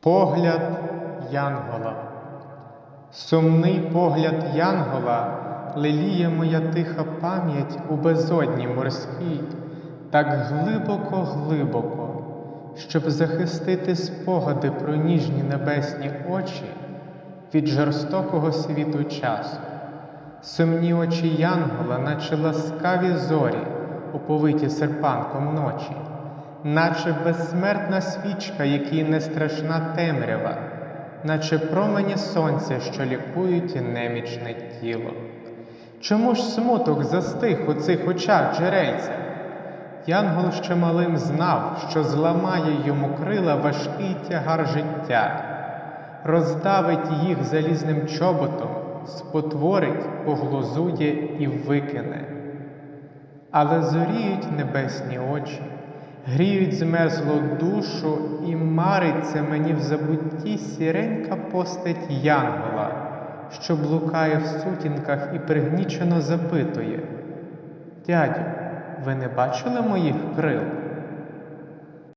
Погляд Янгола. Сумний погляд Янгола леліє моя тиха пам'ять у безодні морській, так глибоко-глибоко, щоб захистити спогади про ніжні небесні очі від жорстокого світу часу. Сумні очі Янгола, наче ласкаві зорі, оповиті серпанком ночі, наче безсмертна свічка, якій не страшна темрява, наче промені сонця, що лікують немічне тіло. Чому ж смуток застиг у цих очах джерельця? Янгол ще малим знав, що зламає йому крила важкий тягар життя, роздавить їх залізним чоботом, спотворить, поглузує і викине. Але зоріють небесні очі, гріють змерзлу душу, і мариться мені в забутті сіренька постать Янгола, що блукає в сутінках і пригнічено запитує. Дядю, ви не бачили моїх крил?